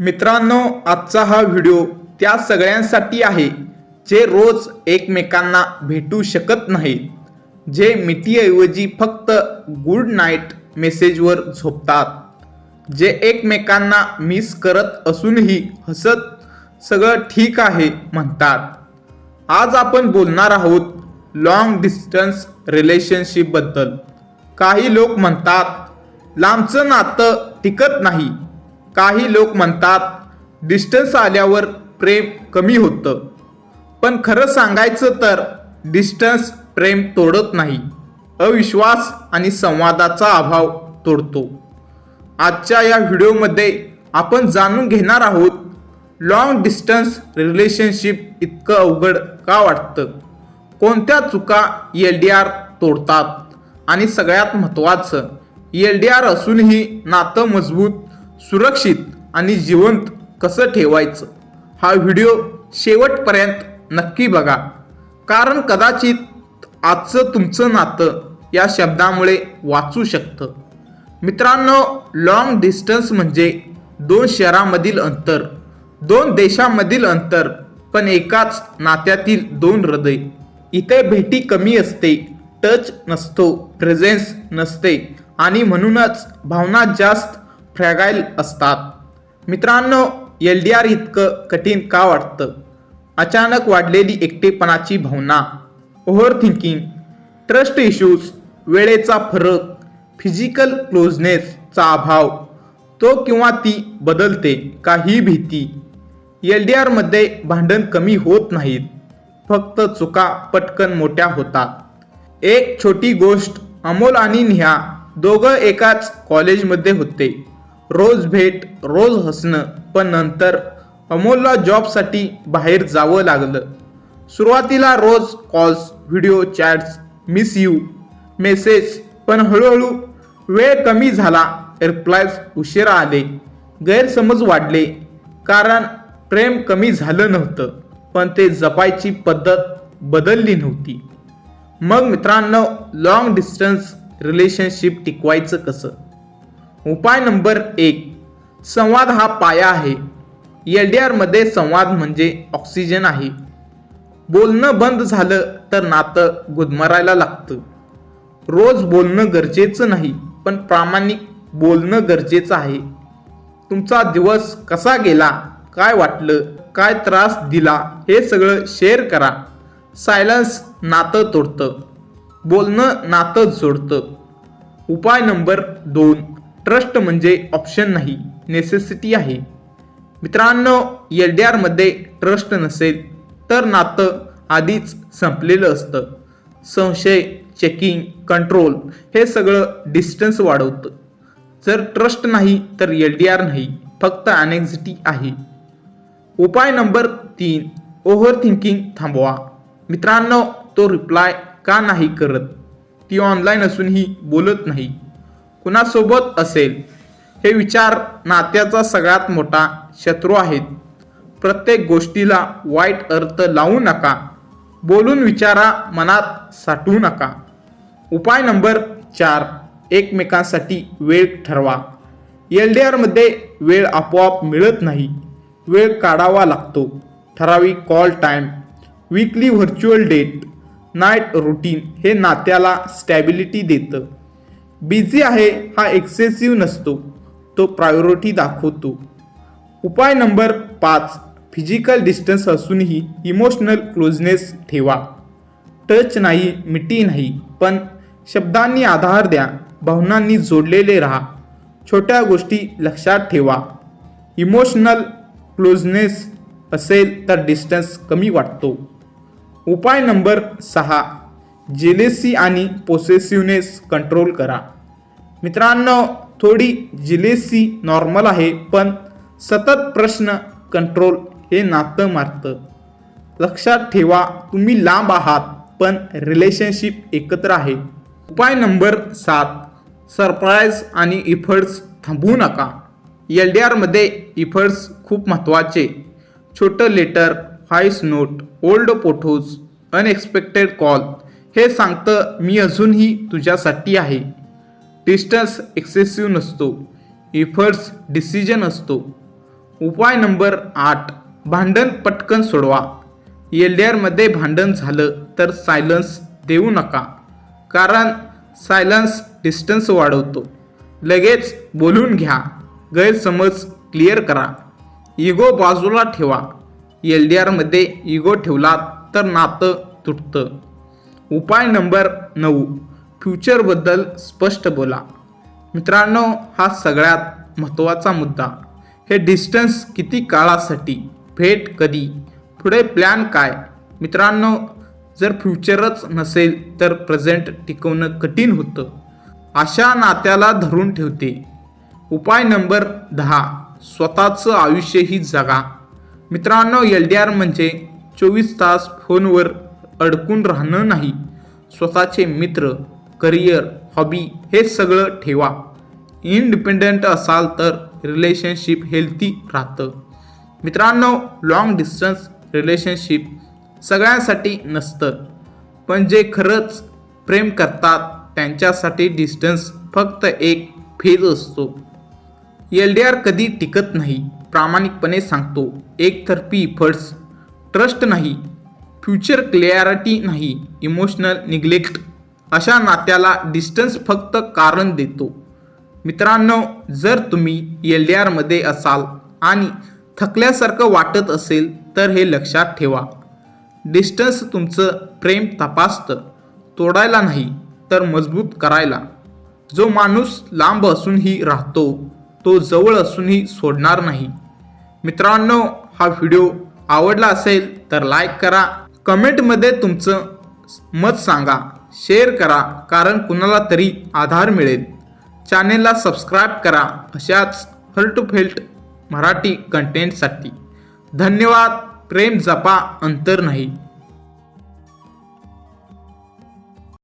मित्रांनो आजचा हा व्हिडिओ त्या सगळ्यांसाठी आहे जे रोज एकमेकांना भेटू शकत नाहीत जे मिठीऐवजी फक्त गुड नाईट मेसेजवर झोपतात जे एकमेकांना मिस करत असूनही हसत सगळं ठीक आहे म्हणतात. आज आपण बोलणार आहोत लॉंग डिस्टन्स रिलेशनशिपबद्दल काही लोक म्हणतात लांबचं नातं टिकत नाही काही लोक म्हणतात डिस्टन्स आल्यावर प्रेम कमी होतं. पण खरं सांगायचं तर डिस्टन्स प्रेम तोडत नाही. अविश्वास आणि संवादाचा अभाव तोडतो. आजच्या या व्हिडिओमध्ये आपण जाणून घेणार आहोत लॉंग डिस्टन्स रिलेशनशिप इतकं अवघड का वाटतं? कोणत्या चुका एल डी आर तोडतात? आणि सगळ्यात महत्त्वाचं एल डी आर असूनही नातं मजबूत सुरक्षित आणि जिवंत कसं ठेवायचं? हा व्हिडिओ शेवटपर्यंत नक्की बघा. कारण कदाचित आजचं तुमचं नातं या शब्दामुळे वाचू शकतं. मित्रांनो लॉंग डिस्टन्स म्हणजे दोन शहरामधील अंतर दोन देशामधील अंतर पण एकाच नात्यातील दोन हृदय. इथे भेटी कमी असते टच नसतो प्रेझेन्स नसते आणि म्हणूनच भावना जास्त फ्रॅगाईल असतात. मित्रांनो एल डी आर इतकं कठीण का वाटतं? अचानक वाढलेली एकटेपणाची भावना ओव्हर थिंकिंग ट्रस्ट इश्यूज वेळेचा फरक फिजिकल क्लोजनेसचा अभाव तो किंवा ती बदलते काही भीती. एल डी आरमध्ये भांडण कमी होत नाहीत फक्त चुका पटकन मोठ्या होतात. एक छोटी गोष्ट अमोल आणि नेहा दोघं एकाच कॉलेजमध्ये होते. रोज भेट रोज हसणं पण नंतर अमोलला जॉबसाठी बाहेर जावं लागलं. सुरुवातीला रोज calls video chats miss you message पण हळूहळू वेळ कमी झाला. रिप्लायज उशिरा आले. गैरसमज वाढले. कारण प्रेम कमी झालं नव्हतं पण ते जपायची पद्धत बदलली नव्हती. मग मित्रांनो लाँग डिस्टन्स रिलेशनशिप टिकवायचं कसं? उपाय नंबर एक संवाद हा पाया आहे. एल डी आरमध्ये संवाद म्हणजे ऑक्सिजन आहे. बोलणं बंद झालं तर नातं गुदमरायला लागतं. रोज बोलणं गरजेचं नाही पण प्रामाणिक बोलणं गरजेचं आहे. तुमचा दिवस कसा गेला काय वाटलं काय त्रास दिला हे सगळं शेअर करा. सायलन्स नातं तोडतं. बोलणं नातं जोडतं. उपाय नंबर दोन ट्रस्ट म्हणजे ऑप्शन नाही नेसेसिटी आहे. मित्रांनो एल डी आरमध्ये ट्रस्ट नसेल तर नातं आधीच संपलेलं असतं. संशय चेकिंग कंट्रोल हे सगळं डिस्टन्स वाढवतं. जर ट्रस्ट नाही तर एल डी आर नाही फक्त अनेक्झिटी आहे. उपाय नंबर तीन ओव्हर थिंकिंग थांबवा. मित्रांनो तो रिप्लाय का नाही करत? ती ऑनलाईन असूनही बोलत नाही. कुणासोबत असेल हे विचार नात्याचा सगळ्यात मोठा शत्रू आहेत. प्रत्येक गोष्टीला वाईट अर्थ लावू नका. बोलून विचारा मनात साठवू नका. उपाय नंबर चार एकमेकांसाठी वेळ ठरवा. एल डी आरमध्ये वेळ आपोआप मिळत नाही. वेळ काढावा लागतो. ठराविक call time weekly virtual date night routine हे नात्याला स्टॅबिलिटी देतं. बिझी आहे हा एक्सेसिव्ह नसतो. तो प्रायोरिटी दाखवतो. उपाय नंबर पाच फिजिकल डिस्टन्स असूनही इमोशनल क्लोजनेस ठेवा. टच नाही मिठी नाही पण शब्दांनी आधार द्या भावनांनी जोडलेले राहा. छोट्या गोष्टी लक्षात ठेवा. इमोशनल क्लोजनेस असेल तर डिस्टन्स कमी वाटतो. उपाय नंबर सहा जिलेसी आणि पोसेसिव्हनेस कंट्रोल करा. मित्रांनो थोडी जिलेसी नॉर्मल आहे पण सतत प्रश्न कंट्रोल हे नातं मारतं. लक्षात ठेवा तुम्ही लांब आहात पण रिलेशनशिप एकत्र आहे. उपाय नंबर सात सरप्राईज आणि इफर्ट्स थांबवू नका. एल डी आरमध्ये इफर्ट्स खूप महत्त्वाचे. छोटं letter voice note old photos unexpected call हे सांगतं मी अजूनही तुझ्यासाठी आहे. डिस्टन्स एक्सेसिव्ह नसतो. इफर्ट्स डिसिजन असतो. उपाय नंबर आठ. भांडण पटकन सोडवा. एल डी आरमध्ये भांडण झालं तर सायलन्स देऊ नका कारण सायलन्स डिस्टन्स वाढवतो. लगेच बोलून घ्या. गैरसमज क्लिअर करा. इगो बाजूला ठेवा. एल डी आरमध्ये इगो ठेवला तर नातं तुटतं. उपाय नंबर नऊ. फ्युचरबद्दल स्पष्ट बोला. मित्रांनो हा सगळ्यात महत्त्वाचा मुद्दा. हे डिस्टन्स किती काळासाठी? भेट कधी? पुढे प्लॅन काय? मित्रांनो जर फ्युचरच नसेल तर प्रेझेंट टिकवणं कठीण होतं. अशा नात्याला धरून ठेवते. उपाय नंबर दहा. स्वतःचं आयुष्यही जगा. मित्रांनो एल डी आर म्हणजे चोवीस तास फोनवर अडकून राहणं नाही. स्वतःचे मित्र करिअर हॉबी हे सगळं ठेवा. इंडिपेंडंट असाल तर रिलेशनशिप हेल्थी राहतं. मित्रांनो लॉंग डिस्टन्स रिलेशनशिप सगळ्यांसाठी नसतं. पण जे खरंच प्रेम करतात त्यांच्यासाठी डिस्टन्स फक्त एक फेज असतो. एल डी आर कधी टिकत नाही प्रामाणिकपणे सांगतो. एकतर्फी इफर्ट्स ट्रस्ट नाही. फ्युचर क्लिअरिटी नाही इमोशनल निग्लेक्ट. अशा नात्याला डिस्टन्स फक्त कारण देतो. मित्रांनो जर तुम्ही एल डी आरमध्ये असाल आणि थकल्यासारखं वाटत असेल तर हे लक्षात ठेवा. डिस्टन्स तुमचं प्रेम तपासतं. तोडायला नाही तर मजबूत करायला. जो माणूस लांब असूनही राहतो तो जवळ असूनही सोडणार नाही. मित्रांनो हा व्हिडिओ आवडला असेल तर लाईक करा. कमेंटमध्ये तुमचं मत सांगा शेअर करा कारण कुणाला तरी आधार मिळेल. चॅनेलला सबस्क्राईब करा अशाच हर्ट टू फेल्ट मराठी कंटेंटसाठी धन्यवाद. प्रेम जपा अंतर नाही.